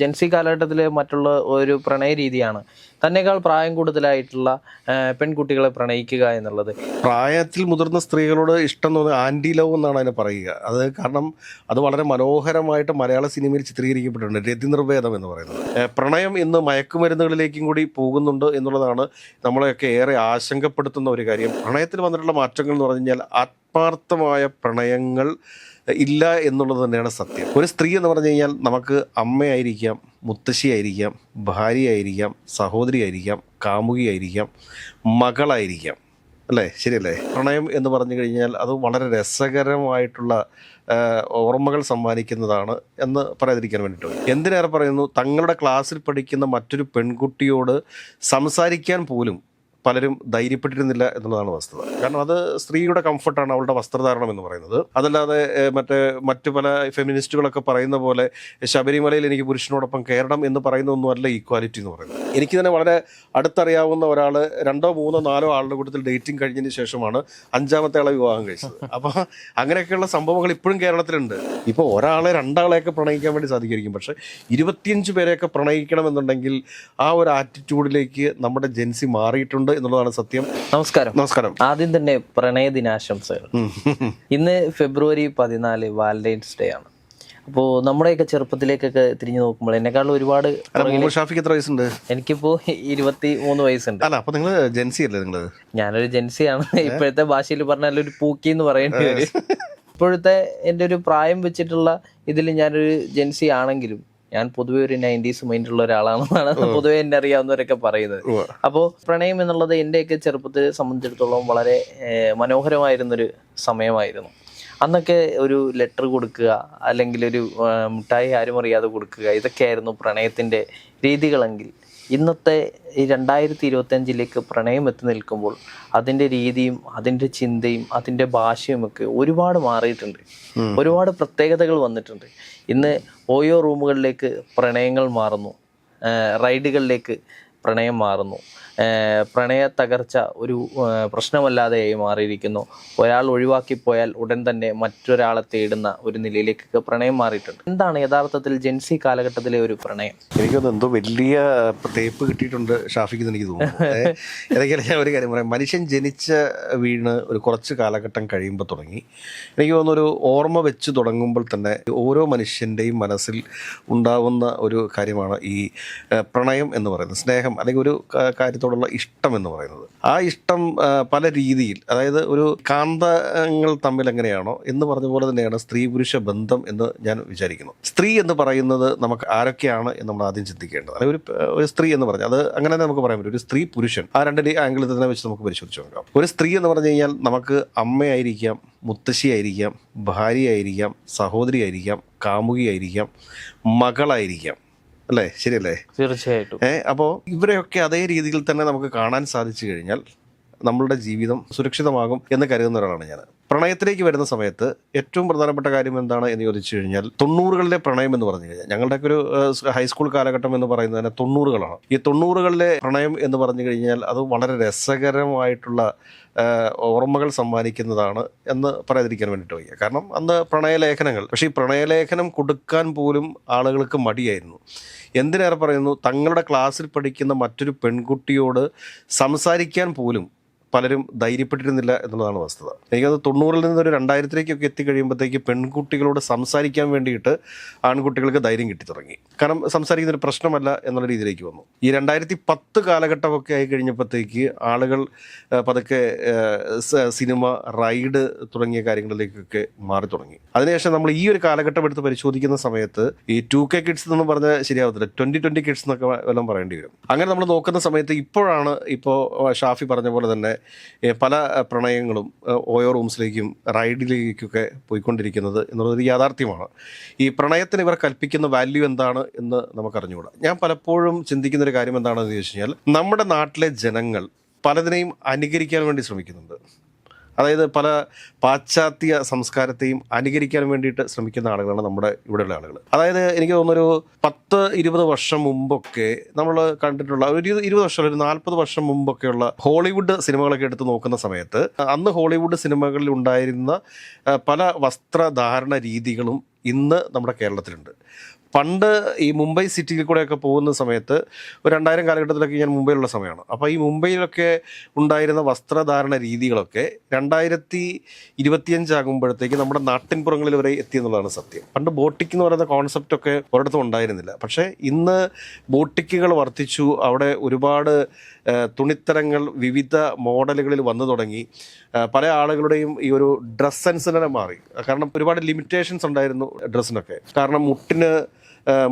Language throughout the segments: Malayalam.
ജൻസി കാലഘട്ടത്തിലെ മറ്റുള്ള ഒരു പ്രണയ രീതിയാണ്. തന്നെക്കാൾ പ്രായം കൂടുതലായിട്ടുള്ള പെൺകുട്ടികളെ പ്രണയിക്കുക എന്നുള്ളത്. പ്രായത്തിൽ മുതിർന്ന സ്ത്രീകളോട് ഇഷ്ടം തോന്നുന്നത് ആന്റി ലവ് എന്നാണ് അതിനെ പറയുക. അത് കാരണം അത് വളരെ മനോഹരമായിട്ട് മലയാള സിനിമയിൽ ചിത്രീകരിക്കപ്പെട്ടിട്ടുണ്ട്. രതിനിർവേദം എന്ന് പറയുന്നത്. പ്രണയം ഇന്ന് മയക്കുമരുന്നുകളിലേക്കും കൂടി പോകുന്നുണ്ട് എന്നുള്ളതാണ് നമ്മളെയൊക്കെ ഏറെ ആശങ്കപ്പെടുത്തുന്ന ഒരു കാര്യം. പ്രണയത്തിൽ വന്നിട്ടുള്ള മാറ്റങ്ങൾ എന്ന് പറഞ്ഞു കഴിഞ്ഞാൽ ആത്മാർത്ഥമായ പ്രണയങ്ങൾ ഇല്ല എന്നുള്ളത് തന്നെയാണ് സത്യം. ഒരു സ്ത്രീ എന്ന് പറഞ്ഞു കഴിഞ്ഞാൽ നമുക്ക് അമ്മയായിരിക്കാം മുത്തശ്ശിയായിരിക്കാം ഭാര്യയായിരിക്കാം സഹോദരിയായിരിക്കാം കാമുകിയായിരിക്കാം മകളായിരിക്കാം. അല്ലേ? ശരിയല്ലേ? പ്രണയം എന്ന് പറഞ്ഞു കഴിഞ്ഞാൽ അത് വളരെ രസകരമായിട്ടുള്ള ഓർമ്മകൾ സമ്മാനിക്കുന്നതാണ് എന്ന് പറയാതിരിക്കാൻ വേണ്ടിയിട്ട് എന്തിനേറെ പറയുന്നു? തങ്ങളുടെ ക്ലാസ്സിൽ പഠിക്കുന്ന മറ്റൊരു പെൺകുട്ടിയോട് സംസാരിക്കാൻ പോലും പലരും ധൈര്യപ്പെട്ടിരുന്നില്ല എന്നുള്ളതാണ് വസ്തുത. കാരണം അത് സ്ത്രീയുടെ കംഫർട്ടാണ് അവളുടെ വസ്ത്രധാരണം എന്ന് പറയുന്നത്. അതല്ലാതെ മറ്റേ മറ്റു പല ഫെമിനിസ്റ്റുകളൊക്കെ പറയുന്ന പോലെ ശബരിമലയിൽ എനിക്ക് പുരുഷനോടൊപ്പം കയറണം എന്ന് പറയുന്ന ഒന്നുമല്ല ഈക്വാലിറ്റി എന്ന് പറയുന്നത്. എനിക്ക് തന്നെ വളരെ അടുത്തറിയാവുന്ന ഒരാൾ രണ്ടോ മൂന്നോ നാലോ ആളുടെ കൂട്ടത്തിൽ ഡേറ്റിംഗ് കഴിഞ്ഞതിന് ശേഷമാണ് അഞ്ചാമത്തെ ആളെ വിവാഹം കഴിച്ചത്. അപ്പോൾ അങ്ങനെയൊക്കെയുള്ള സംഭവങ്ങൾ ഇപ്പോഴും കേരളത്തിലുണ്ട്. ഇപ്പോൾ ഒരാളെ രണ്ടാളെയൊക്കെ പ്രണയിക്കാൻ വേണ്ടി സാധിക്കുമായിരിക്കും. പക്ഷേ ഇരുപത്തിയഞ്ച് പേരെയൊക്കെ പ്രണയിക്കണമെന്നുണ്ടെങ്കിൽ ആ ഒരു ആറ്റിറ്റ്യൂഡിലേക്ക് നമ്മുടെ ജെൻസി മാറിയിട്ടുണ്ട് എന്നുള്ളതാണ് സത്യം. നമസ്കാരം. നമസ്കാരം. ആദ്യം തന്നെ പ്രണയ ദിനാശംസകൾ. ഇന്ന് ഫെബ്രുവരി പതിനാല് വാലന്റൈൻസ് ഡേ ആണ്. അപ്പോ നമ്മുടെയൊക്കെ ചെറുപ്പത്തിലേക്കൊക്കെ തിരിഞ്ഞു നോക്കുമ്പോൾ എന്നെക്കാളും ഒരുപാട് ഷാഫിക്ക് എത്ര വയസ്സുണ്ട്? എനിക്കിപ്പോ ഇരുപത്തി മൂന്ന് വയസ്സുണ്ട്. അല്ല അപ്പൊ നിങ്ങൾ ജെൻസി അല്ലേ നിങ്ങൾ ഞാനൊരു ജെൻസിയാണ് ഇപ്പോഴത്തെ ഭാഷയിൽ പറഞ്ഞാൽ ഒരു പൂക്കി എന്ന് പറയേണ്ടി വരും. ഇപ്പോഴത്തെ എന്റെ ഒരു പ്രായം വെച്ചിട്ടുള്ള ഇതിൽ ഞാനൊരു ജെൻസി ആണെങ്കിലും ഞാൻ പൊതുവെ ഒരു നയന്റീസ് മൈൻഡുള്ള ഒരാളാണെന്നാണ് പൊതുവെ എന്നെ അറിയാവുന്നവരൊക്കെ പറയുന്നത്. അപ്പോൾ പ്രണയം എന്നുള്ളത് എന്റെയൊക്കെ ചെറുപ്പത്തെ സംബന്ധിച്ചിടത്തോളം വളരെ മനോഹരമായിരുന്നൊരു സമയമായിരുന്നു. അന്നൊക്കെ ഒരു ലെറ്റർ കൊടുക്കുക അല്ലെങ്കിൽ ഒരു മിഠായി ആരും അറിയാതെ കൊടുക്കുക ഇതൊക്കെയായിരുന്നു പ്രണയത്തിന്റെ രീതികളെങ്കിൽ. ഇന്നത്തെ ഈ രണ്ടായിരത്തി ഇരുപത്തഞ്ചിലേക്ക് പ്രണയം എത്തി നിൽക്കുമ്പോൾ അതിന്റെ രീതിയും അതിന്റെ ചിന്തയും അതിന്റെ ഭാഷയും ഒക്കെ ഒരുപാട് മാറിയിട്ടുണ്ട്. ഒരുപാട് പ്രത്യേകതകൾ വന്നിട്ടുണ്ട്. ഇന്ന് ഓയോ റൂമുകളിലേക്ക് പ്രണയങ്ങൾ മാറുന്നു. റൈഡുകളിലേക്ക് പ്രണയം മാറുന്നു. പ്രണയ തകർച്ച ഒരു പ്രശ്നമല്ലാതെയായി മാറിയിരിക്കുന്നു. ഒരാൾ ഒഴിവാക്കിപ്പോയാൽ ഉടൻ തന്നെ മറ്റൊരാളെ തേടുന്ന ഒരു നിലയിലേക്കൊക്കെ പ്രണയം മാറിയിട്ടുണ്ട്. എന്താണ് യഥാർത്ഥത്തിൽ ജെൻസി കാലഘട്ടത്തിലെ ഒരു പ്രണയം? എനിക്കൊന്ന് എന്തോ വലിയ തേപ്പ് കിട്ടിയിട്ടുണ്ട് ഷാഫിക്ക് എനിക്ക് തോന്നുന്നു. ഞാൻ ഒരു കാര്യം പറയാം. മനുഷ്യൻ ജനിച്ച വീണ് ഒരു കുറച്ച് കാലഘട്ടം കഴിയുമ്പോൾ തുടങ്ങി. എനിക്ക് തോന്നുന്നു ഒരു ഓർമ്മ വെച്ച് തുടങ്ങുമ്പോൾ തന്നെ ഓരോ മനുഷ്യന്റെയും മനസ്സിൽ ഉണ്ടാവുന്ന ഒരു കാര്യമാണ് ഈ പ്രണയം എന്ന് പറയുന്നത്. സ്നേഹം അല്ലെങ്കിൽ ഒരു കാര്യത്തോടുള്ള ഇഷ്ടം എന്ന് പറയുന്നത്. ആ ഇഷ്ടം പല രീതിയിൽ അതായത് ഒരു കാന്തങ്ങൾ തമ്മിൽ എങ്ങനെയാണോ എന്ന് പറഞ്ഞ പോലെ തന്നെയാണ് സ്ത്രീ പുരുഷ ബന്ധം എന്ന് ഞാൻ വിചാരിക്കുന്നു. സ്ത്രീ എന്ന് പറയുന്നത് നമുക്ക് ആരൊക്കെയാണ് എന്ന് നമ്മൾ ആദ്യം ചിന്തിക്കേണ്ടത്. അല്ലെങ്കിൽ ഒരു ഒരു സ്ത്രീ എന്ന് പറഞ്ഞാൽ അത് അങ്ങനെ തന്നെ നമുക്ക് പറയാൻ പറ്റും. ഒരു സ്ത്രീ പുരുഷൻ ആ രണ്ട് ആംഗിളിൽ തന്നെ വെച്ച് നമുക്ക് പരിശോധിച്ച് നോക്കാം. ഒരു സ്ത്രീ എന്ന് പറഞ്ഞു കഴിഞ്ഞാൽ നമുക്ക് അമ്മയായിരിക്കാം മുത്തശ്ശിയായിരിക്കാം ഭാര്യയായിരിക്കാം സഹോദരിയായിരിക്കാം കാമുകിയായിരിക്കാം മകളായിരിക്കാം. അല്ലേ? ശരിയല്ലേ? തീർച്ചയായിട്ടും. ഏഹ് അപ്പോൾ ഇവരെയൊക്കെ അതേ രീതിയിൽ തന്നെ നമുക്ക് കാണാൻ സാധിച്ചു കഴിഞ്ഞാൽ നമ്മളുടെ ജീവിതം സുരക്ഷിതമാകും എന്ന് കരുതുന്ന ഒരാളാണ് ഞാൻ പ്രണയത്തിലേക്ക് വരുന്ന സമയത്ത് ഏറ്റവും പ്രധാനപ്പെട്ട കാര്യം എന്താണ് എന്ന് ചോദിച്ചു കഴിഞ്ഞാൽ തൊണ്ണൂറുകളിലെ പ്രണയം എന്ന് പറഞ്ഞു കഴിഞ്ഞാൽ ഞങ്ങളുടെ ഒരു ഹൈസ്കൂൾ കാലഘട്ടം എന്ന് പറയുന്നത് തന്നെ തൊണ്ണൂറുകളാണ്. ഈ തൊണ്ണൂറുകളിലെ പ്രണയം എന്ന് പറഞ്ഞു കഴിഞ്ഞാൽ അത് വളരെ രസകരമായിട്ടുള്ള ഓർമ്മകൾ സമ്മാനിക്കുന്നതാണ് എന്ന് പറയാതിരിക്കാൻ വേണ്ടിയിട്ട് വയ്യ. കാരണം അന്ന് പ്രണയലേഖനങ്ങൾ പക്ഷേ ഈ പ്രണയലേഖനം കൊടുക്കാൻ പോലും ആളുകൾക്ക് മടിയായിരുന്നു. എന്തിനേറെ പറയുന്നു? തങ്ങളുടെ ക്ലാസ്സിൽ പഠിക്കുന്ന മറ്റൊരു പെൺകുട്ടിയോട് സംസാരിക്കാൻ പോലും പലരും ധൈര്യപ്പെട്ടിരുന്നില്ല എന്നുള്ളതാണ് വസ്തുത. എനിക്കത് തൊണ്ണൂറിൽ നിന്ന് ഒരു രണ്ടായിരത്തിലേക്കൊക്കെ എത്തിക്കഴിയുമ്പോഴത്തേക്ക് പെൺകുട്ടികളോട് സംസാരിക്കാൻ വേണ്ടിയിട്ട് ആൺകുട്ടികൾക്ക് ധൈര്യം കിട്ടി തുടങ്ങി. കാരണം സംസാരിക്കുന്ന ഒരു പ്രശ്നമല്ല എന്നുള്ള രീതിയിലേക്ക് വന്നു. ഈ രണ്ടായിരത്തി പത്ത് കാലഘട്ടമൊക്കെ ആയി കഴിഞ്ഞപ്പോഴത്തേക്ക് ആളുകൾ പതുക്കെ സിനിമ റൈഡ് തുടങ്ങിയ കാര്യങ്ങളിലേക്കൊക്കെ മാറി തുടങ്ങി. അതിനുശേഷം നമ്മൾ ഈ ഒരു കാലഘട്ടം എടുത്ത് പരിശോധിക്കുന്ന സമയത്ത് ഈ ടു കെ കിഡ്സ് എന്നൊന്നും പറഞ്ഞാൽ ശരിയാവത്തില്ല. ട്വന്റി ട്വന്റി കിഡ്സ് എന്നൊക്കെ വല്ലതും പറയേണ്ടി വരും. അങ്ങനെ നമ്മൾ നോക്കുന്ന സമയത്ത് ഇപ്പോഴാണ് ഇപ്പോൾ ഷാഫി പറഞ്ഞ പോലെ തന്നെ പല പ്രണയങ്ങളും ഓയോ റൂംസിലേക്കും റൈഡിലേക്കൊക്കെ പോയിക്കൊണ്ടിരിക്കുന്നത് എന്നുള്ളതൊരു യാഥാർത്ഥ്യമാണ്. ഈ പ്രണയത്തിന് ഇവർ കൽപ്പിക്കുന്ന വാല്യൂ എന്താണ് എന്ന് നമുക്കറിഞ്ഞുകൂടാ. ഞാൻ പലപ്പോഴും ചിന്തിക്കുന്ന ഒരു കാര്യം എന്താണെന്ന് ചോദിച്ചു കഴിഞ്ഞാൽ നമ്മുടെ നാട്ടിലെ ജനങ്ങൾ പലതിനെയും അനുകരിക്കാൻ വേണ്ടി ശ്രമിക്കുന്നുണ്ട്. അതായത് പല പാശ്ചാത്യ സംസ്കാരത്തെയും അനുകരിക്കാൻ വേണ്ടിയിട്ട് ശ്രമിക്കുന്ന ആളുകളാണ് നമ്മുടെ ഇവിടെയുള്ള ആളുകൾ. അതായത് എനിക്ക് തോന്നുന്നൊരു പത്ത് ഇരുപത് വർഷം മുമ്പൊക്കെ നമ്മൾ കണ്ടിട്ടുള്ള ഒരു ഇരുപത് വർഷം ഒരു നാൽപ്പത് വർഷം മുമ്പൊക്കെയുള്ള ഹോളിവുഡ് സിനിമകളൊക്കെ എടുത്ത് നോക്കുന്ന സമയത്ത് അന്ന് ഹോളിവുഡ് സിനിമകളിൽ ഉണ്ടായിരുന്ന പല വസ്ത്രധാരണ രീതികളും ഇന്ന് നമ്മുടെ കേരളത്തിലുണ്ട്. പണ്ട് ഈ മുംബൈ സിറ്റിയിൽ കൂടെയൊക്കെ പോകുന്ന സമയത്ത് ഒരു രണ്ടായിരം കാലഘട്ടത്തിലൊക്കെ ഞാൻ മുംബൈയിലുള്ള സമയമാണ്. അപ്പോൾ ഈ മുംബൈയിലൊക്കെ ഉണ്ടായിരുന്ന വസ്ത്രധാരണ രീതികളൊക്കെ രണ്ടായിരത്തി ഇരുപത്തിയഞ്ചാകുമ്പോഴത്തേക്ക് നമ്മുടെ നാട്ടിൻപുറങ്ങളിൽ വരെ എത്തി എന്നുള്ളതാണ് സത്യം. പണ്ട് ബോട്ടിക് എന്ന് പറയുന്ന കോൺസെപ്റ്റ് ഒക്കെ ഒരിടത്തും ഉണ്ടായിരുന്നില്ല. പക്ഷേ ഇന്ന് ബോട്ടിക്കുകൾ വർദ്ധിച്ചു അവിടെ ഒരുപാട് തുണിത്തരങ്ങൾ വിവിധ മോഡലുകളിൽ വന്നു തുടങ്ങി. പല ആളുകളുടെയും ഈ ഒരു ഡ്രസ് സെൻസ് തന്നെ മാറി. കാരണം ഒരുപാട് ലിമിറ്റേഷൻസ് ഉണ്ടായിരുന്നു ഡ്രസ്സിനൊക്കെ കാരണം മുട്ടിന്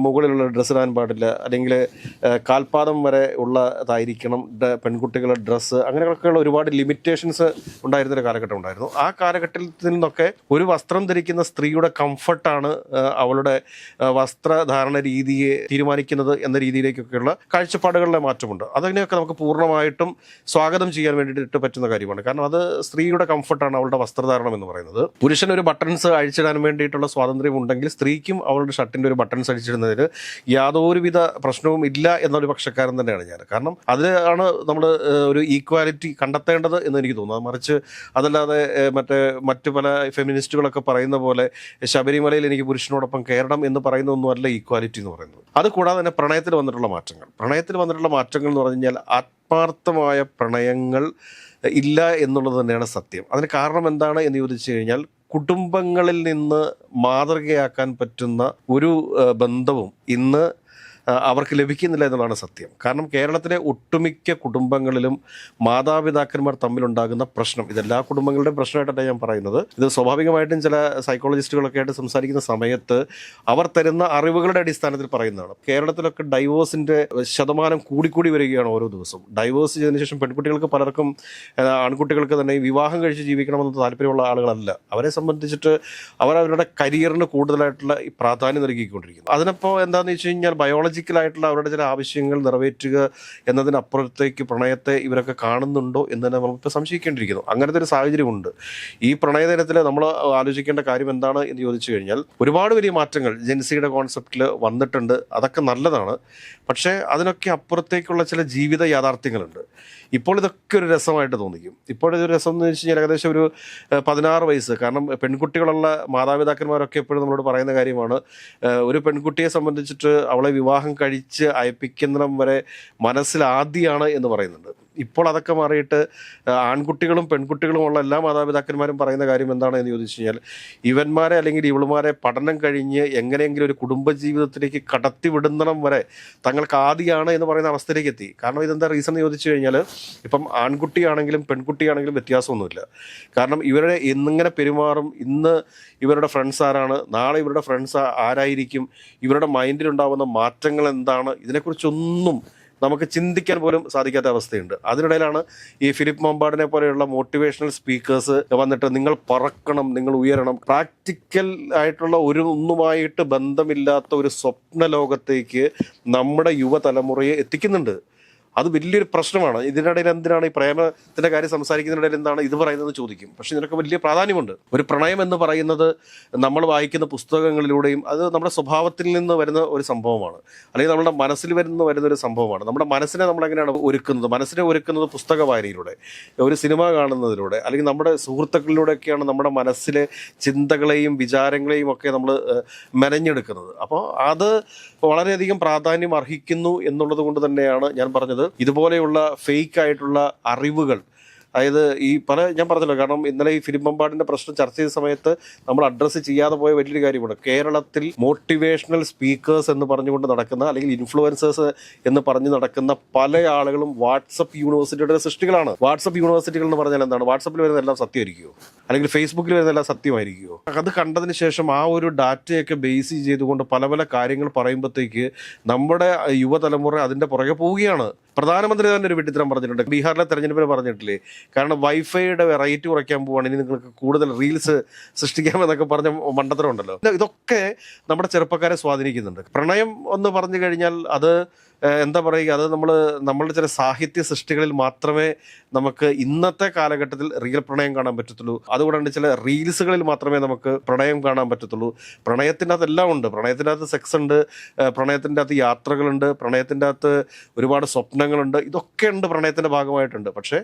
മുകളിലുള്ള ഡ്രസ്സ് ഇടാൻ പാടില്ല. അല്ലെങ്കിൽ കാൽപാദം വരെ ഉള്ളതായിരിക്കണം പെൺകുട്ടികളുടെ ഡ്രസ്സ്. അങ്ങനെയൊക്കെയുള്ള ഒരുപാട് ലിമിറ്റേഷൻസ് ഉണ്ടായിരുന്ന ഒരു കാലഘട്ടം ഉണ്ടായിരുന്നു. ആ കാലഘട്ടത്തിൽ നിന്നൊക്കെ ഒരു വസ്ത്രം ധരിക്കുന്ന സ്ത്രീയുടെ കംഫർട്ടാണ് അവളുടെ വസ്ത്രധാരണ രീതിയെ തീരുമാനിക്കുന്നത് എന്ന രീതിയിലേക്കൊക്കെയുള്ള കാഴ്ചപ്പാടുകളിലെ മാറ്റമുണ്ട്. അതിനെയൊക്കെ നമുക്ക് പൂർണമായിട്ടും സ്വാഗതം ചെയ്യാൻ വേണ്ടിയിട്ട് പറ്റുന്ന കാര്യമാണ്. കാരണം അത് സ്ത്രീയുടെ കംഫർട്ടാണ് അവളുടെ വസ്ത്രധാരണം എന്ന് പറയുന്നത്. പുരുഷൻ ഒരു ബട്ടൺസ് അഴിച്ചിടാൻ വേണ്ടിയിട്ടുള്ള സ്വാതന്ത്ര്യം ഉണ്ടെങ്കിൽ സ്ത്രീക്കും അവളുടെ ഷർട്ടിന്റെ ഒരു ബട്ടൺസ് അഴിച്ചിടുന്നതിന് യാതൊരുവിധ പ്രശ്നവും ഇല്ല എന്നൊരു പക്ഷക്കാരൻ തന്നെയാണ് ഞാൻ. കാരണം അതിലാണ് നമ്മൾ ഒരു ഈക്വാലിറ്റി കണ്ടെത്തേണ്ടത് എന്ന് എനിക്ക് തോന്നുന്നത് മറിച്ച് അതല്ലാതെ മറ്റേ മറ്റു പല ഫെമിനിസ്റ്റുകളൊക്കെ പറയുന്ന പോലെ ശബരിമലയിൽ എനിക്ക് പുരുഷനോടൊപ്പം കയറണം എന്ന് പറയുന്ന ഒന്നുമല്ല ഈക്വാലിറ്റി എന്ന് പറയുന്നത്. അത് കൂടാതെ തന്നെ പ്രണയത്തിൽ വന്നിട്ടുള്ള മാറ്റങ്ങൾ. പ്രണയത്തിൽ വന്നിട്ടുള്ള മാറ്റങ്ങൾ എന്ന് പറഞ്ഞു കഴിഞ്ഞാൽ ആത്മാർത്ഥമായ പ്രണയങ്ങൾ ഇല്ല എന്നുള്ളത് തന്നെയാണ് സത്യം. അതിന് കാരണം എന്താണ് എന്ന് ചോദിച്ചു കഴിഞ്ഞാൽ കുടുംബങ്ങളിൽ നിന്ന് മാതൃകയാക്കാൻ പറ്റുന്ന ഒരു ബന്ധവും ഇന്ന് അവർക്ക് ലഭിക്കുന്നില്ല എന്നുള്ളതാണ് സത്യം. കാരണം കേരളത്തിലെ ഒട്ടുമിക്ക കുടുംബങ്ങളിലും മാതാപിതാക്കന്മാർ തമ്മിലുണ്ടാകുന്ന പ്രശ്നം ഇതെല്ലാ കുടുംബങ്ങളുടെ പ്രശ്നമായിട്ടല്ല ഞാൻ പറയുന്നത്. ഇത് സ്വാഭാവികമായിട്ടും ചില സൈക്കോളജിസ്റ്റുകളൊക്കെ ആയിട്ട് സംസാരിക്കുന്ന സമയത്ത് അവർ തരുന്ന അറിവുകളുടെ അടിസ്ഥാനത്തിൽ പറയുന്നതാണ്. കേരളത്തിലൊക്കെ ഡൈവോഴ്സിന്റെ ശതമാനം കൂടിക്കൂടി വരികയാണ് ഓരോ ദിവസവും. ഡൈവോഴ്സ് ചെയ്തതിനു ശേഷം പെൺകുട്ടികൾക്ക് പലർക്കും ആൺകുട്ടികൾക്ക് തന്നെ വിവാഹം കഴിച്ച് ജീവിക്കണമെന്ന് താല്പര്യമുള്ള ആളുകളല്ല. അവരെ സംബന്ധിച്ചിട്ട് അവർ അവരുടെ കരിയറിന് കൂടുതലായിട്ടുള്ള പ്രാധാന്യം നൽകിക്കൊണ്ടിരിക്കുന്നു. അതിനപ്പോൾ എന്താണെന്ന് വെച്ച് കഴിഞ്ഞാൽ ബയോളജിക്കലായിട്ടുള്ള അവരുടെ ചില ആവശ്യങ്ങൾ നിറവേറ്റുക എന്നതിനപ്പുറത്തേക്ക് പ്രണയത്തെ ഇവരൊക്കെ കാണുന്നുണ്ടോ എന്ന് തന്നെ നമ്മളിപ്പോൾ സംശയിക്കേണ്ടിയിരിക്കുന്നു. അങ്ങനത്തെ ഒരു സാഹചര്യമുണ്ട്. ഈ പ്രണയദിനത്തിൽ നമ്മൾ ആലോചിക്കേണ്ട കാര്യം എന്താണ് എന്ന് ചോദിച്ചു കഴിഞ്ഞാൽ ഒരുപാട് വലിയ മാറ്റങ്ങൾ ജെൻസിയുടെ കോൺസെപ്റ്റിൽ വന്നിട്ടുണ്ട്. അതൊക്കെ നല്ലതാണ്. പക്ഷേ അതിനൊക്കെ അപ്പുറത്തേക്കുള്ള ചില ജീവിത യാഥാർത്ഥ്യങ്ങളുണ്ട്. ഇപ്പോൾ ഇതൊക്കെ ഒരു രസമായിട്ട് തോന്നിക്കും. ഇപ്പോൾ ഇതൊരു രസം എന്ന് വെച്ച് കഴിഞ്ഞാൽ ഏകദേശം ഒരു പതിനാറ് വയസ്സ്. കാരണം പെൺകുട്ടികളുള്ള മാതാപിതാക്കന്മാരൊക്കെ എപ്പോഴും നമ്മളോട് പറയുന്ന കാര്യമാണ് ഒരു പെൺകുട്ടിയെ സംബന്ധിച്ചിട്ട് അവളെ വിവാഹം കഴിച്ച് അയപ്പിക്കുന്നിടം വരെ മനസ്സിൽ ആദ്യമാണ് എന്ന് പറയുന്നുണ്ട്. ഇപ്പോൾ അതൊക്കെ മാറിയിട്ട് ആൺകുട്ടികളും പെൺകുട്ടികളും ഉള്ള എല്ലാ മാതാപിതാക്കന്മാരും പറയുന്ന കാര്യം എന്താണ് എന്ന് ചോദിച്ചു കഴിഞ്ഞാൽ ഇവന്മാരെ അല്ലെങ്കിൽ ഇവളുമാരെ പഠനം കഴിഞ്ഞ് എങ്ങനെയെങ്കിലും ഒരു കുടുംബജീവിതത്തിലേക്ക് കടത്തി വിടുന്നിടം വരെ തങ്ങൾക്ക് ആദിയാണ് എന്ന് പറയുന്ന അവസ്ഥയിലേക്ക് എത്തി. കാരണം ഇതെന്താ റീസൺ എന്ന് ചോദിച്ചു കഴിഞ്ഞാൽ ഇപ്പം ആൺകുട്ടിയാണെങ്കിലും പെൺകുട്ടിയാണെങ്കിലും വ്യത്യാസമൊന്നുമില്ല. കാരണം ഇവരെ എന്നിങ്ങനെ പെരുമാറും ഇന്ന് ഇവരുടെ ഫ്രണ്ട്സ് ആരാണ് നാളെ ഇവരുടെ ഫ്രണ്ട്സ് ആരായിരിക്കും ഇവരുടെ മൈൻഡിലുണ്ടാവുന്ന മാറ്റങ്ങൾ എന്താണ് ഇതിനെക്കുറിച്ചൊന്നും നമുക്ക് ചിന്തിക്കാൻ പോലും സാധിക്കാത്ത അവസ്ഥയുണ്ട്. അതിനിടയിലാണ് ഈ ഫിലിപ്പ് മമ്പാടിനെ പോലെയുള്ള മോട്ടിവേഷണൽ സ്പീക്കേഴ്സ് വന്നിട്ട് നിങ്ങൾ പറക്കണം നിങ്ങൾ ഉയരണം. പ്രാക്ടിക്കൽ ആയിട്ടുള്ള ഒരു ഒന്നുമായിട്ട് ബന്ധമില്ലാത്ത ഒരു സ്വപ്ന ലോകത്തേക്ക് നമ്മുടെ യുവതലമുറയെ എത്തിക്കുന്നുണ്ട്. അത് വലിയൊരു പ്രശ്നമാണ്. ഇതിനിടയിൽ എന്തിനാണ് ഈ പ്രേമത്തിന്റെ കാര്യം സംസാരിക്കുന്നതിനിടയിൽ എന്താണ് ഇത് പറയുന്നത് ചോദിക്കും. പക്ഷെ ഇതിനൊക്കെ വലിയ പ്രാധാന്യമുണ്ട്. ഒരു പ്രണയം എന്ന് പറയുന്നത് നമ്മൾ വായിക്കുന്ന പുസ്തകങ്ങളിലൂടെയും അത് നമ്മുടെ സ്വഭാവത്തിൽ നിന്ന് വരുന്ന ഒരു സംഭവമാണ്. അല്ലെങ്കിൽ നമ്മുടെ മനസ്സിൽ വരുന്ന വരുന്ന ഒരു സംഭവമാണ്. നമ്മുടെ മനസ്സിനെ നമ്മൾ എങ്ങനെയാണ് ഒരുക്കുന്നത്? മനസ്സിനെ ഒരുക്കുന്നത് പുസ്തക വായനയിലൂടെ ഒരു സിനിമ കാണുന്നതിലൂടെ അല്ലെങ്കിൽ നമ്മുടെ സുഹൃത്തുക്കളിലൂടെയൊക്കെയാണ് നമ്മുടെ മനസ്സിലെ ചിന്തകളെയും വിചാരങ്ങളെയും ഒക്കെ നമ്മൾ മെനഞ്ഞെടുക്കുന്നത്. അപ്പോൾ അത് വളരെയധികം പ്രാധാന്യം അർഹിക്കുന്നു എന്നുള്ളത് കൊണ്ട് തന്നെയാണ് ഞാൻ പറഞ്ഞത്. ഇതുപോലെയുള്ള ഫേക്ക് ആയിട്ടുള്ള അറിവുകൾ അതായത് ഈ പല ഞാൻ പറഞ്ഞല്ലോ കാരണം ഇന്നലെ ഈ ഫിലിം പമ്പാടിന്റെ പ്രശ്നം ചർച്ച ചെയ്ത സമയത്ത് നമ്മൾ അഡ്രസ്സ് ചെയ്യാതെ പോയ വലിയൊരു കാര്യമാണ്. കേരളത്തിൽ മോട്ടിവേഷണൽ സ്പീക്കേഴ്സ് എന്ന് പറഞ്ഞുകൊണ്ട് നടക്കുന്ന അല്ലെങ്കിൽ ഇൻഫ്ലുവൻസേഴ്സ് എന്ന് പറഞ്ഞ് നടക്കുന്ന പല ആളുകളും വാട്സപ്പ് യൂണിവേഴ്സിറ്റിയുടെ സൃഷ്ടികളാണ്. വാട്സപ്പ് യൂണിവേഴ്സിറ്റികൾ എന്ന് പറഞ്ഞാൽ എന്താണ്? വാട്സപ്പിൽ വരുന്നതെല്ലാം സത്യമായിരിക്കുമോ അല്ലെങ്കിൽ ഫേസ്ബുക്കിൽ വരുന്നതെല്ലാം സത്യമായിരിക്കുമോ അത് കണ്ടതിന് ശേഷം ആ ഒരു ഡാറ്റയൊക്കെ ബേസ് ചെയ്തുകൊണ്ട് പല പല കാര്യങ്ങൾ പറയുമ്പോഴത്തേക്ക് നമ്മുടെ യുവതലമുറ അതിന്റെ പുറകെ പോവുകയാണ്. പ്രധാനമന്ത്രി തന്നെ ഒരു വെട്ടിത്തരം പറഞ്ഞിട്ടുണ്ട്. ബീഹാറിലെ തെരഞ്ഞെടുപ്പിൽ പറഞ്ഞിട്ടില്ലേ? കാരണം വൈഫൈയുടെ വെറൈറ്റി കുറയ്ക്കാൻ പോവാണ്. ഇനി നിങ്ങൾക്ക് കൂടുതൽ റീൽസ് സൃഷ്ടിക്കാമെന്നൊക്കെ പറഞ്ഞ മണ്ടത്തരം ഉണ്ടല്ലോ. ഇതൊക്കെ നമ്മുടെ ചെറുപ്പക്കാരെ സ്വാധീനിക്കുന്നുണ്ട്. പ്രണയം എന്ന് പറഞ്ഞു കഴിഞ്ഞാൽ അത് എന്താ പറയുക അത് നമ്മൾ നമ്മളുടെ ചില സാഹിത്യ സൃഷ്ടികളിൽ മാത്രമേ നമുക്ക് ഇന്നത്തെ കാലഘട്ടത്തിൽ റിയൽ പ്രണയം കാണാൻ പറ്റത്തുള്ളൂ. അതുകൊണ്ടാണ് ചില റീൽസുകളിൽ മാത്രമേ നമുക്ക് പ്രണയം കാണാൻ പറ്റത്തുള്ളൂ. പ്രണയത്തിന്റെ അകത്ത് എല്ലാം ഉണ്ട്. പ്രണയത്തിന്റെ അകത്ത് സെക്സ് ഉണ്ട് പ്രണയത്തിന്റെ അകത്ത് യാത്രകളുണ്ട് പ്രണയത്തിന്റെ അകത്ത് ഒരുപാട് സ്വപ്നങ്ങളുണ്ട്. ഇതൊക്കെ ഉണ്ട് പ്രണയത്തിന്റെ ഭാഗമായിട്ടുണ്ട്. പക്ഷേ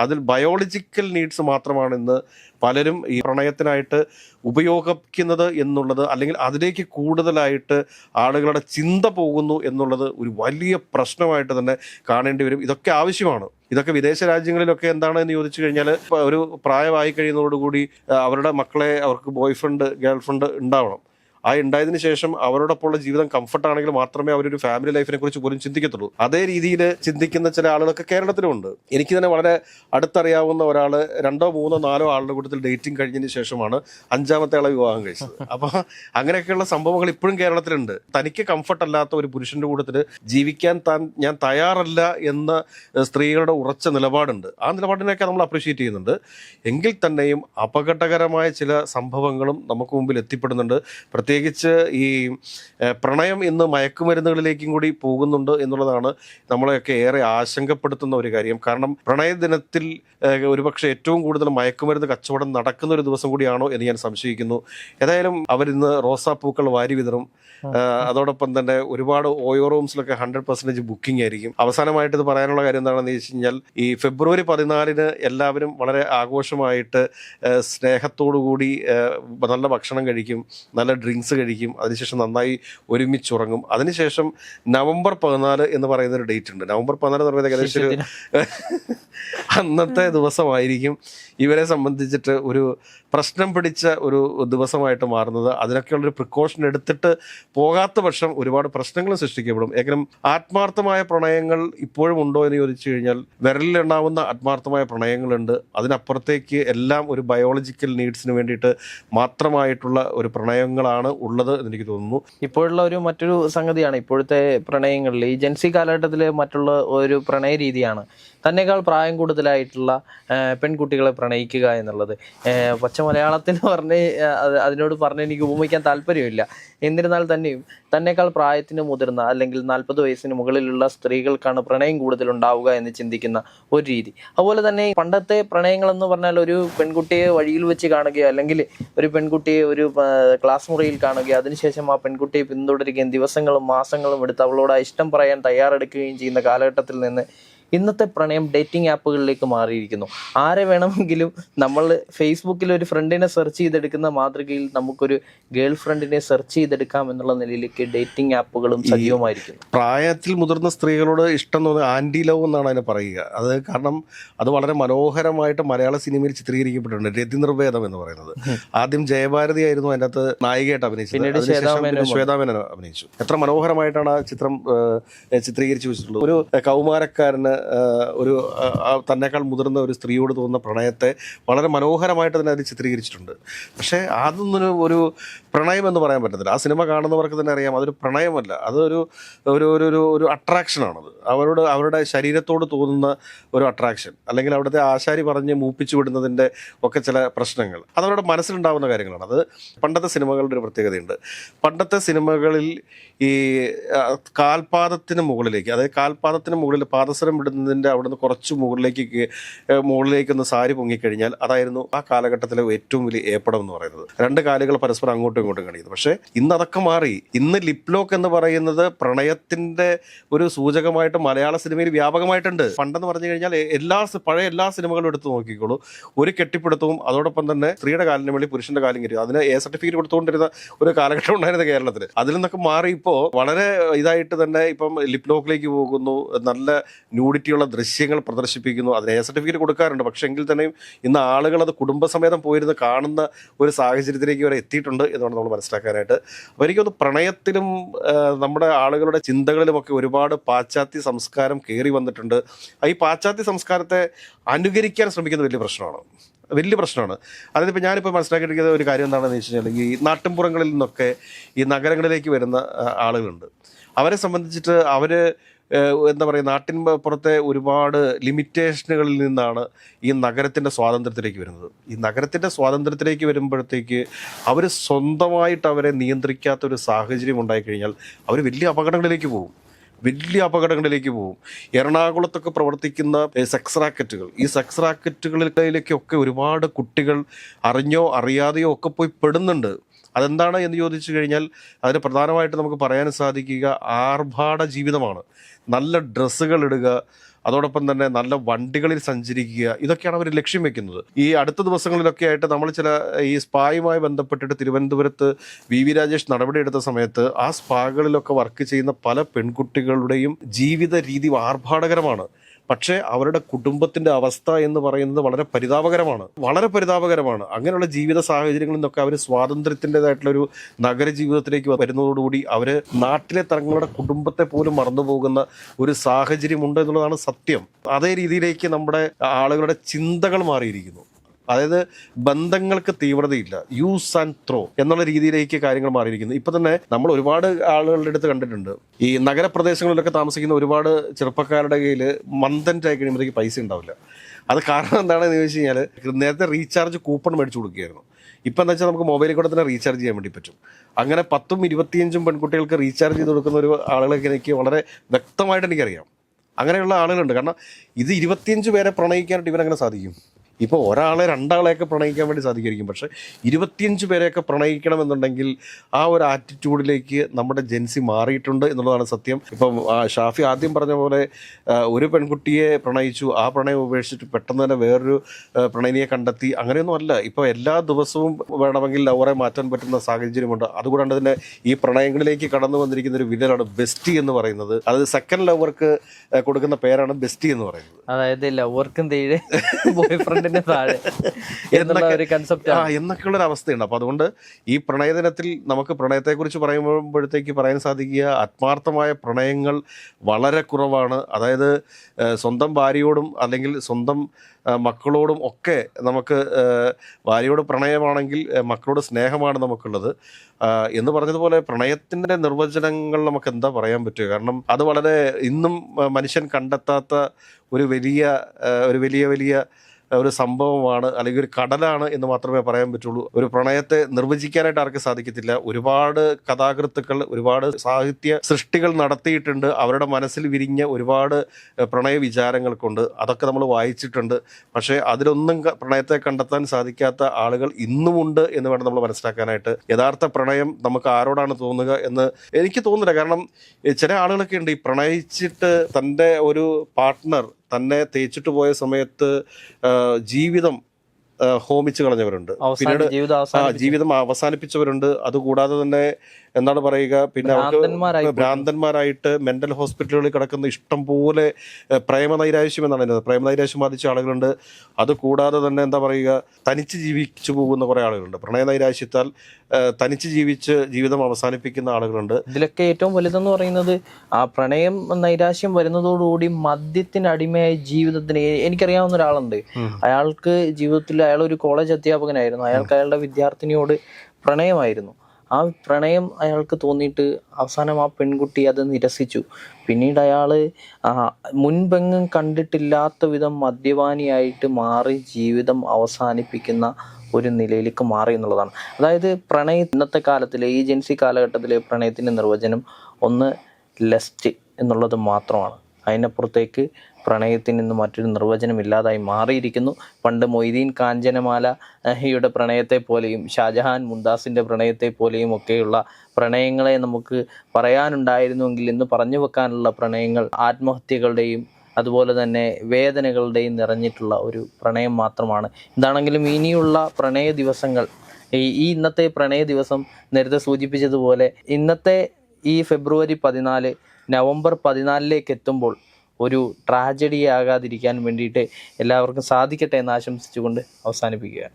അതിൽ ബയോളജിക്കൽ നീഡ്സ് മാത്രമാണ് ഇന്ന് പലരും ഈ പ്രണയത്തിനായിട്ട് ഉപയോഗിക്കുന്നത് എന്നുള്ളത് അല്ലെങ്കിൽ അതിലേക്ക് കൂടുതലായിട്ട് ആളുകളുടെ ചിന്ത പോകുന്നു എന്നുള്ളത് ഒരു വലിയ പ്രശ്നമായിട്ട് തന്നെ കാണേണ്ടി വരും. ഇതൊക്കെ ആവശ്യമാണ്. ഇതൊക്കെ വിദേശ രാജ്യങ്ങളിലൊക്കെ എന്താണ് എന്ന് ചോദിച്ചു കഴിഞ്ഞാൽ ഒരു പ്രായമായി കഴിയുന്നതോടുകൂടി അവരുടെ മക്കളെ അവർക്ക് ബോയ്ഫ്രണ്ട് ഗേൾഫ്രണ്ട് ഗേൾ ഫ്രണ്ട് ഉണ്ടാവണം. ആ ഉണ്ടായതിന് ശേഷം അവരോടൊപ്പമുള്ള ജീവിതം കംഫർട്ട് ആണെങ്കിൽ മാത്രമേ അവരൊരു ഫാമിലി ലൈഫിനെ കുറിച്ച് പോലും ചിന്തിക്കത്തുള്ളൂ. അതേ രീതിയിൽ ചിന്തിക്കുന്ന ചില ആളുകളൊക്കെ കേരളത്തിലുമുണ്ട്. എനിക്ക് തന്നെ വളരെ അടുത്തറിയാവുന്ന ഒരാൾ രണ്ടോ മൂന്നോ നാലോ ആളുടെ കൂട്ടത്തിൽ ഡേറ്റിംഗ് കഴിഞ്ഞതിന് ശേഷമാണ് അഞ്ചാമത്തെ ആളെ വിവാഹം കഴിച്ചത്. അപ്പോൾ അങ്ങനെയൊക്കെയുള്ള സംഭവങ്ങൾ ഇപ്പോഴും കേരളത്തിലുണ്ട്. തനിക്ക് കംഫർട്ട് അല്ലാത്ത ഒരു പുരുഷന്റെ കൂട്ടത്തിൽ ജീവിക്കാൻ താൻ ഞാൻ തയ്യാറല്ല എന്ന സ്ത്രീകളുടെ ഉറച്ച നിലപാടുണ്ട്. ആ നിലപാടിനെയൊക്കെ നമ്മൾ അപ്രീഷിയേറ്റ് ചെയ്യുന്നുണ്ട്. എങ്കിൽ തന്നെയും അപകടകരമായ ചില സംഭവങ്ങളും നമുക്ക് മുമ്പിൽ എത്തിപ്പെടുന്നുണ്ട്. പ്രത്യേകിച്ച് ഈ പ്രണയം ഇന്ന് മയക്കുമരുന്നുകളിലേക്കും കൂടി പോകുന്നുണ്ട് എന്നുള്ളതാണ് നമ്മളെയൊക്കെ ഏറെ ആശങ്കപ്പെടുത്തുന്ന ഒരു കാര്യം. കാരണം പ്രണയ ദിനത്തിൽ ഒരുപക്ഷെ ഏറ്റവും കൂടുതൽ മയക്കുമരുന്ന് കച്ചവടം നടക്കുന്ന ഒരു ദിവസം കൂടിയാണോ എന്ന് ഞാൻ സംശയിക്കുന്നു. ഏതായാലും അവരിന്ന് റോസാപ്പൂക്കൾ വാരി വിതറും. അതോടൊപ്പം തന്നെ ഒരുപാട് ഓയോ റൂംസിലൊക്കെ ഹൺഡ്രഡ് പെർസെന്റേജ് ബുക്കിംഗ് ആയിരിക്കും. അവസാനമായിട്ട് ഇത് പറയാനുള്ള കാര്യം എന്താണെന്ന് വെച്ച് കഴിഞ്ഞാൽ ഈ ഫെബ്രുവരി പതിനാലിന് എല്ലാവരും വളരെ ആഘോഷമായിട്ട് സ്നേഹത്തോടു കൂടി നല്ല ഭക്ഷണം കഴിക്കും നല്ല ഡ്രിങ്ക്സ് കഴിക്കും അതിനുശേഷം നന്നായി ഒരുമിച്ച് ഉറങ്ങും. അതിനുശേഷം നവംബർ പതിനാല് എന്ന് പറയുന്ന ഒരു ഡേറ്റ് ഉണ്ട്. നവംബർ പതിനാല് എന്ന് പറയുന്നത് ഏകദേശം ഒരു അന്നത്തെ ദിവസമായിരിക്കും. ഇവരെ സംബന്ധിച്ചിട്ട് ഒരു പ്രശ്നം പിടിച്ച ഒരു ദിവസമായിട്ട് മാറുന്നത്. അതിനൊക്കെയുള്ളൊരു പ്രിക്കോഷൻ എടുത്തിട്ട് പോകാത്ത പക്ഷം ഒരുപാട് പ്രശ്നങ്ങളും സൃഷ്ടിക്കപ്പെടും. എങ്കിലും ആത്മാർത്ഥമായ പ്രണയങ്ങൾ ഇപ്പോഴും ഉണ്ടോ എന്ന് ചോദിച്ചു കഴിഞ്ഞാൽ വിരലിലുണ്ടാവുന്ന ആത്മാർത്ഥമായ പ്രണയങ്ങളുണ്ട്. അതിനപ്പുറത്തേക്ക് എല്ലാം ഒരു ബയോളജിക്കൽ നീഡ്സിന് വേണ്ടിയിട്ട് മാത്രമായിട്ടുള്ള ഒരു പ്രണയങ്ങളാണ് ഉള്ളത് എന്ന് എനിക്ക് തോന്നുന്നു. ഇപ്പോഴുള്ള ഒരു മറ്റൊരു സംഗതിയാണ് ഇപ്പോഴത്തെ പ്രണയങ്ങളിൽ ഈ ജൻസി കാലഘട്ടത്തിലെ മറ്റുള്ള ഒരു പ്രണയ രീതിയാണ്. തന്നെക്കാൾ പ്രായം കൂടുതലായിട്ടുള്ള പെൺകുട്ടികളെ പ്രണയിക്കുക എന്നുള്ളത്. പച്ച മലയാളത്തിന് പറഞ്ഞ് അതിനോട് പറഞ്ഞ് എനിക്ക് ഉപമിക്കാൻ താല്പര്യമില്ല. എന്നിരുന്നാൽ തന്നെയും തന്നെക്കാൾ പ്രായത്തിന് മുതിർന്ന അല്ലെങ്കിൽ നാൽപ്പത് വയസ്സിന് മുകളിലുള്ള സ്ത്രീകൾക്കാണ് പ്രണയം കൂടുതൽ ഉണ്ടാവുക എന്ന് ചിന്തിക്കുന്ന ഒരു രീതി. അതുപോലെ തന്നെ പണ്ടത്തെ പ്രണയങ്ങൾ എന്ന് പറഞ്ഞാൽ ഒരു പെൺകുട്ടിയെ വഴിയിൽ വെച്ച് കാണുകയോ അല്ലെങ്കിൽ ഒരു പെൺകുട്ടിയെ ഒരു ക്ലാസ് മുറിയിൽ കാണുകയോ അതിനുശേഷം ആ പെൺകുട്ടിയെ പിന്തുടരുകയും ദിവസങ്ങളും മാസങ്ങളും എടുത്ത് അവളോട് ഇഷ്ടം പറയാൻ തയ്യാറെടുക്കുകയും ചെയ്യുന്ന കാലഘട്ടത്തിൽ നിന്ന് ഇന്നത്തെ പ്രണയം ഡേറ്റിംഗ് ആപ്പുകളിലേക്ക് മാറിയിരിക്കുന്നു. ആരെ വേണമെങ്കിലും നമ്മൾ ഫേസ്ബുക്കിൽ ഒരു ഫ്രണ്ടിനെ സെർച്ച് ചെയ്തെടുക്കുന്ന മാതൃകയിൽ നമുക്കൊരു ഗേൾ ഫ്രണ്ടിനെ സെർച്ച് ചെയ്തെടുക്കാം എന്നുള്ള നിലയിലേക്ക് ഡേറ്റിംഗ് ആപ്പുകളും സജീവമായിരിക്കുന്നു. പ്രായത്തിൽ മുതിർന്ന സ്ത്രീകളോട് ഇഷ്ടം തോന്നുന്നത് ആന്റി ലവ് എന്നാണ് അതിനെ പറയുക. അത് കാരണം അത് വളരെ മനോഹരമായിട്ട് മലയാള സിനിമയിൽ ചിത്രീകരിക്കപ്പെട്ടിട്ടുണ്ട്. രതി നിർവേദം എന്ന് പറയുന്നത്. ആദ്യം ജയഭാരതി ആയിരുന്നു അതിന്റെ അകത്ത് നായികയായിട്ട് അഭിനയിച്ചത്. മേനോൻ അഭിനയിച്ചു. എത്ര മനോഹരമായിട്ടാണ് ആ ചിത്രം ചിത്രീകരിച്ചു വെച്ചിട്ടുള്ളത്. ഒരു കൗമാരക്കാരന് ഒരു തന്നെക്കാൾ മുതിർന്ന ഒരു സ്ത്രീയോട് തോന്നുന്ന പ്രണയത്തെ വളരെ മനോഹരമായിട്ട് തന്നെ അതിൽ ചിത്രീകരിച്ചിട്ടുണ്ട്. പക്ഷേ അതൊന്നും ഒരു പ്രണയം എന്ന് പറയാൻ പറ്റത്തില്ല. ആ സിനിമ കാണുന്നവർക്ക് തന്നെ അറിയാം അതൊരു പ്രണയമല്ല. അതൊരു ഒരു ഒരു ഒരു ഒരു അട്രാക്ഷനാണത് അവരോട് അവരുടെ ശരീരത്തോട് തോന്നുന്ന ഒരു അട്രാക്ഷൻ അല്ലെങ്കിൽ അവിടുത്തെ ആശാരി പറഞ്ഞ് മൂപ്പിച്ചു വിടുന്നതിന്റെ ഒക്കെ ചില പ്രശ്നങ്ങൾ. അതവരുടെ മനസ്സിലുണ്ടാവുന്ന കാര്യങ്ങളാണ്. അത് പണ്ടത്തെ സിനിമകളുടെ ഒരു പ്രത്യേകതയുണ്ട്. പണ്ടത്തെ സിനിമകളിൽ ഈ കാൽപാദത്തിന് മുകളിലേക്ക് അതായത് കാൽപാദത്തിന് മുകളിൽ പാദസരം വിടുന്നതിന്റെ അവിടുന്ന് കുറച്ച് മുകളിലേക്ക് മുകളിലേക്ക് ഒന്ന് സാരി പൊങ്ങിക്കഴിഞ്ഞാൽ അതായിരുന്നു ആ കാലഘട്ടത്തിലെ ഏറ്റവും വലിയ ഏപ്പടം എന്ന് പറയുന്നത്. രണ്ട് കാലുകൾ പരസ്പരം അങ്ങോട്ടും ഇങ്ങോട്ടും കണിയുന്നത് പക്ഷേ ഇന്ന് അതൊക്കെ മാറി. ഇന്ന് ലിപ് ലോക്ക് എന്ന് പറയുന്നത് പ്രണയത്തിന്റെ ഒരു സൂചകമായിട്ട് മലയാള സിനിമയിൽ വ്യാപകമായിട്ടുണ്ട്. പണ്ടെന്ന് പറഞ്ഞു കഴിഞ്ഞാൽ എല്ലാ പഴയ എല്ലാ സിനിമകളും എടുത്ത് നോക്കിക്കോളൂ. ഒരു കെട്ടിപ്പിടുത്തവും അതോടൊപ്പം തന്നെ സ്ത്രീയുടെ കാലിന് വേണ്ടി പുരുഷന്റെ കാലം കയറി. അതിന് എ സർട്ടിഫിക്കറ്റ് കൊടുത്തുകൊണ്ടിരുന്ന ഒരു കാലഘട്ടം ഉണ്ടായിരുന്നു കേരളത്തിൽ അതിൽ നിന്നൊക്കെ മാറി ഇപ്പോൾ വളരെ ഇതായിട്ട് തന്നെ ഇപ്പം ലിപ് ലോക്കിലേക്ക് പോകുന്നു. നല്ല ന്യൂഡിറ്റിയുള്ള ദൃശ്യങ്ങൾ പ്രദർശിപ്പിക്കുന്നു. അതിന് എ സർട്ടിഫിക്കറ്റ് കൊടുക്കാറുണ്ട്. പക്ഷേ എങ്കിൽ തന്നെയും ഇന്ന് ആളുകൾ അത് കുടുംബസമേതം പോയിരുന്ന് കാണുന്ന ഒരു സാഹചര്യത്തിലേക്ക് വരെ എത്തിയിട്ടുണ്ട് എന്നാണ് നമ്മൾ മനസ്സിലാക്കാനായിട്ട്. അപ്പോൾ എനിക്കൊന്ന് പ്രണയത്തിലും നമ്മുടെ ആളുകളുടെ ചിന്തകളിലുമൊക്കെ ഒരുപാട് പാശ്ചാത്യ സംസ്കാരം കയറി വന്നിട്ടുണ്ട്. ഈ പാശ്ചാത്യ സംസ്കാരത്തെ അനുകരിക്കാൻ ശ്രമിക്കുന്ന വലിയ പ്രശ്നമാണ്. വലിയ പ്രശ്നമാണ്. അതിനിപ്പോൾ ഞാനിപ്പോൾ മനസ്സിലാക്കിയിരിക്കുന്ന ഒരു കാര്യം എന്താണെന്ന് വെച്ച് കഴിഞ്ഞാൽ ഈ നാട്ടിൻപുറങ്ങളിൽ നിന്നൊക്കെ ഈ നഗരങ്ങളിലേക്ക് വരുന്ന ആളുകളുണ്ട്. അവരെ സംബന്ധിച്ചിട്ട് അവർ എന്താ പറയുക നാട്ടിൻ പുറത്തെ ഒരുപാട് ലിമിറ്റേഷനുകളിൽ നിന്നാണ് ഈ നഗരത്തിന്റെ സ്വാതന്ത്ര്യത്തിലേക്ക് വരുന്നത്. ഈ നഗരത്തിന്റെ സ്വാതന്ത്ര്യത്തിലേക്ക് വരുമ്പോഴത്തേക്ക് അവർ സ്വന്തമായിട്ട് അവരെ നിയന്ത്രിക്കാത്ത ഒരു സാഹചര്യം ഉണ്ടായിക്കഴിഞ്ഞാൽ അവർ വലിയ അപകടങ്ങളിലേക്ക് പോകും. വലിയ അപകടങ്ങളിലേക്ക് പോകും. എറണാകുളത്തൊക്കെ പ്രവർത്തിക്കുന്ന സെക്സ് റാക്കറ്റുകൾ. ഈ സെക്സ് റാക്കറ്റുകളിലേക്കൊക്കെ ഒരുപാട് കുട്ടികൾ അറിഞ്ഞോ അറിയാതെയോ ഒക്കെ പോയി പെടുന്നുണ്ട്. അതെന്താണ് എന്ന് ചോദിച്ചു കഴിഞ്ഞാൽ അതിന് പ്രധാനമായിട്ട് നമുക്ക് പറയാൻ സാധിക്കുക ആർഭാട ജീവിതമാണ്. നല്ല ഡ്രസ്സുകൾ ഇടുക അതോടൊപ്പം തന്നെ നല്ല വണ്ടികളിൽ സഞ്ചരിക്കുക ഇതൊക്കെയാണ് അവർ ലക്ഷ്യം വെക്കുന്നത്. ഈ അടുത്ത ദിവസങ്ങളിലൊക്കെ ആയിട്ട് നമ്മൾ ചില ഈ സ്പായുമായി ബന്ധപ്പെട്ടിട്ട് തിരുവനന്തപുരത്ത് വി വി രാജേഷ് നടപടിയെടുത്ത സമയത്ത് ആ സ്പാകളിലൊക്കെ വർക്ക് ചെയ്യുന്ന പല പെൺകുട്ടികളുടെയും ജീവിത രീതി ആർഭാടകരമാണ്. പക്ഷേ അവരുടെ കുടുംബത്തിന്റെ അവസ്ഥ എന്ന് പറയുന്നത് വളരെ പരിതാപകരമാണ്. വളരെ പരിതാപകരമാണ്. അങ്ങനെയുള്ള ജീവിത സാഹചര്യങ്ങളിൽ നിന്നൊക്കെ അവർ സ്വാതന്ത്ര്യത്തിന്റെതായിട്ടുള്ള ഒരു നഗര ജീവിതത്തിലേക്ക് വരുന്നതോടുകൂടി അവർ നാട്ടിലെ തങ്ങളുടെ കുടുംബത്തെ പോലും മറന്നു പോകുന്ന ഒരു സാഹചര്യമുണ്ട് എന്നുള്ളതാണ് സത്യം. അതേ രീതിയിലേക്ക് നമ്മുടെ ആളുകളുടെ ചിന്തകൾ മാറിയിരിക്കുന്നു. അതായത് ബന്ധങ്ങൾക്ക് തീവ്രതയില്ല. യൂസ് ആൻഡ് ത്രോ എന്നുള്ള രീതിയിലേക്ക് കാര്യങ്ങൾ മാറിയിരിക്കുന്നു. ഇപ്പൊ തന്നെ നമ്മൾ ഒരുപാട് ആളുകളുടെ അടുത്ത് കണ്ടിട്ടുണ്ട്. ഈ നഗരപ്രദേശങ്ങളിലൊക്കെ താമസിക്കുന്ന ഒരുപാട് ചെറുപ്പക്കാരുടെ കയ്യിൽ മന്ദന്റെ ആയി കഴിയുമ്പോഴത്തേക്ക് പൈസ ഉണ്ടാവില്ല. അത് കാരണം എന്താണെന്ന് ചോദിച്ചു കഴിഞ്ഞാൽ നേരത്തെ റീചാർജ് കൂപ്പൺ മേടിച്ചു കൊടുക്കുകയായിരുന്നു. ഇപ്പം എന്താ വെച്ചാൽ നമുക്ക് മൊബൈലിൽ കൂടെ തന്നെ റീചാർജ് ചെയ്യാൻ വേണ്ടി പറ്റും. അങ്ങനെ പത്തും ഇരുപത്തിയഞ്ചും പെൺകുട്ടികൾക്ക് റീചാർജ് ചെയ്ത് കൊടുക്കുന്ന ഒരു ആളുകളൊക്കെ എനിക്ക് വളരെ വ്യക്തമായിട്ട് എനിക്കറിയാം. അങ്ങനെയുള്ള ആളുകളുണ്ട്. കാരണം ഇത് ഇരുപത്തിയഞ്ച് പേരെ പ്രണയിക്കാനായിട്ട് ഇവരങ്ങനെ സാധിക്കും. ഇപ്പോൾ ഒരാളെ രണ്ടാളെയൊക്കെ പ്രണയിക്കാൻ വേണ്ടി സാധിക്കുമായിരിക്കും പക്ഷേ ഇരുപത്തിയഞ്ച് പേരെയൊക്കെ പ്രണയിക്കണമെന്നുണ്ടെങ്കിൽ ആ ഒരു ആറ്റിറ്റ്യൂഡിലേക്ക് നമ്മുടെ ജെൻസി മാറിയിട്ടുണ്ട് എന്നുള്ളതാണ് സത്യം. ഇപ്പം ഷാഫി ആദ്യം പറഞ്ഞ പോലെ ഒരു പെൺകുട്ടിയെ പ്രണയിച്ചു. ആ പ്രണയം ഉപേക്ഷിച്ചിട്ട് പെട്ടെന്ന് തന്നെ വേറൊരു പ്രണയിനിയെ കണ്ടെത്തി. അങ്ങനെയൊന്നും അല്ല. ഇപ്പോൾ എല്ലാ ദിവസവും വേണമെങ്കിൽ ലവറെ മാറ്റാൻ പറ്റുന്ന സാഹചര്യമുണ്ട്. അതുകൂടാണ്ട് തന്നെ ഈ പ്രണയങ്ങളിലേക്ക് കടന്നു വന്നിരിക്കുന്ന ഒരു വില്ലനാണ് ബെസ്റ്റി എന്ന് പറയുന്നത്. അതായത് സെക്കൻഡ് ലവർക്ക് കൊടുക്കുന്ന പേരാണ് ബെസ്റ്റി എന്ന് പറയുന്നത്. അതായത് ലവർക്കും തീരെ ബോയ് താഴെ എന്നുള്ള ഒരു കൺസെപ്റ്റ് ആ എന്നൊക്കെയുള്ള ഒരു അവസ്ഥയുണ്ട്. അപ്പോൾ അതുകൊണ്ട് ഈ പ്രണയദിനത്തിൽ നമുക്ക് പ്രണയത്തെക്കുറിച്ച് പറയുമ്പോഴത്തേക്ക് പറയാൻ സാധിക്കുക ആത്മാർത്ഥമായ പ്രണയങ്ങൾ വളരെ കുറവാണ്. അതായത് സ്വന്തം ഭാര്യയോടും അല്ലെങ്കിൽ സ്വന്തം മക്കളോടും ഒക്കെ നമുക്ക് ഭാര്യയോട് പ്രണയമാണെങ്കിൽ മക്കളോട് സ്നേഹമാണ് നമുക്കുള്ളത്. എന്ന് പറഞ്ഞതുപോലെ പ്രണയത്തിന്റെ നിർവചനങ്ങൾ നമുക്ക് എന്താ പറയാൻ പറ്റുക? കാരണം അത് വളരെ ഇന്നും മനുഷ്യൻ കണ്ടെത്താത്ത ഒരു വലിയ ഒരു വലിയ വലിയ ഒരു സംഭവമാണ് അല്ലെങ്കിൽ ഒരു കടലാണ് എന്ന് മാത്രമേ പറയാൻ പറ്റുള്ളൂ. ഒരു പ്രണയത്തെ നിർവചിക്കാനായിട്ട് ആർക്കും സാധിക്കത്തില്ല. ഒരുപാട് കഥാകൃത്തുക്കൾ ഒരുപാട് സാഹിത്യ സൃഷ്ടികൾ നടത്തിയിട്ടുണ്ട്. അവരുടെ മനസ്സിൽ വിരിഞ്ഞ ഒരുപാട് പ്രണയ വിചാരങ്ങൾക്കുണ്ട്. അതൊക്കെ നമ്മൾ വായിച്ചിട്ടുണ്ട്. പക്ഷേ അതിലൊന്നും പ്രണയത്തെ കണ്ടെത്താൻ സാധിക്കാത്ത ആളുകൾ ഇന്നുമുണ്ട് എന്ന് വേണം നമ്മൾ മനസ്സിലാക്കാനായിട്ട്. യഥാർത്ഥ പ്രണയം നമുക്ക് ആരോടാണ് തോന്നുക എന്ന് എനിക്ക് തോന്നുന്നില്ല. കാരണം ചില ആളുകളൊക്കെ ഉണ്ട് ഈ പ്രണയിച്ചിട്ട് തന്റെ ഒരു പാർട്ട്ണർ തന്നെ തേച്ചിട്ട് പോയ സമയത്ത് ജീവിതം ഹോമിച്ച് കളഞ്ഞവരുണ്ട്. പിന്നീട് ജീവിതം അവസാനിപ്പിച്ചവരുണ്ട്. അതുകൂടാതെ തന്നെ എന്താണ് പറയുക പിന്നെ അവർക്ക് ഭ്രാന്തന്മാരായിട്ട് മെന്റൽ ഹോസ്പിറ്റലുകളിൽ കിടക്കുന്ന ഇഷ്ടം പോലെ പ്രേമനൈരാശ്യം എന്നാണ് പറയുന്നത്. പ്രേമനൈരാശ്യം ബാധിച്ച ആളുകളുണ്ട്. അത് കൂടാതെ തന്നെ എന്താ പറയുക തനിച്ച് ജീവിച്ചു പോകുന്ന കുറേ ആളുകളുണ്ട്. പ്രണയനൈരാശ്യത്താൽ തനിച്ച് ജീവിച്ച് ജീവിതം അവസാനിപ്പിക്കുന്ന ആളുകളുണ്ട്. ഇതിലൊക്കെ ഏറ്റവും വലുതെന്ന് പറയുന്നത് ആ പ്രണയം നൈരാശ്യം വരുന്നതോടുകൂടി മദ്യത്തിന് അടിമയായ ജീവിതത്തിന് എനിക്കറിയാവുന്ന ഒരാളുണ്ട്. അയാൾക്ക് ജീവിതത്തിൽ അയാൾ ഒരു കോളേജ് അധ്യാപകനായിരുന്നു. അയാൾക്ക് അയാളുടെ വിദ്യാർത്ഥിനിയോട് പ്രണയമായിരുന്നു. ആ പ്രണയം അയാൾക്ക് തോന്നിയിട്ട് അവസാനം ആ പെൺകുട്ടി അത് നിരസിച്ചു. പിന്നീട് അയാൾ മുൻപെങ്ങും കണ്ടിട്ടില്ലാത്ത വിധം മദ്യപാനിയായിട്ട് മാറി ജീവിതം അവസാനിപ്പിക്കുന്ന ഒരു നിലയിലേക്ക് മാറി എന്നുള്ളതാണ്. അതായത് പ്രണയ ഇന്നത്തെ കാലത്തിലെ ഈ ജെൻസി കാലഘട്ടത്തിലെ പ്രണയത്തിന്റെ നിർവചനം ഒന്ന് ലെസ്റ്റ് എന്നുള്ളത് മാത്രമാണ്. അതിനപ്പുറത്തേക്ക് പ്രണയത്തിൽ നിന്ന് മറ്റൊരു നിർവചനം ഇല്ലാതായി മാറിയിരിക്കുന്നു. പണ്ട് മൊയ്തീൻ കാഞ്ചനമാലയുടെ പ്രണയത്തെ പോലെയും ഷാജഹാൻ മുംതാസിന്റെ പ്രണയത്തെ പോലെയും ഒക്കെയുള്ള പ്രണയങ്ങളെ നമുക്ക് പറയാനുണ്ടായിരുന്നുവെങ്കിൽ ഇന്ന് പറഞ്ഞു വെക്കാനുള്ള പ്രണയങ്ങൾ ആത്മഹത്യകളുടെയും അതുപോലെ തന്നെ വേദനകളുടെയും നിറഞ്ഞിട്ടുള്ള ഒരു പ്രണയം മാത്രമാണ്. എന്താണെങ്കിലും ഇനിയുള്ള പ്രണയ ദിവസങ്ങൾ ഈ ഇന്നത്തെ പ്രണയ ദിവസം നേരത്തെ സൂചിപ്പിച്ചതുപോലെ ഇന്നത്തെ ഈ ഫെബ്രുവരി പതിനാല് നവംബർ പതിനാലിലേക്ക് എത്തുമ്പോൾ ഒരു ട്രാജഡി ആകാതിരിക്കാൻ വേണ്ടിയിട്ട് എല്ലാവർക്കും സാധിക്കട്ടെ എന്ന് ആശംസിച്ചുകൊണ്ട് അവസാനിപ്പിക്കുക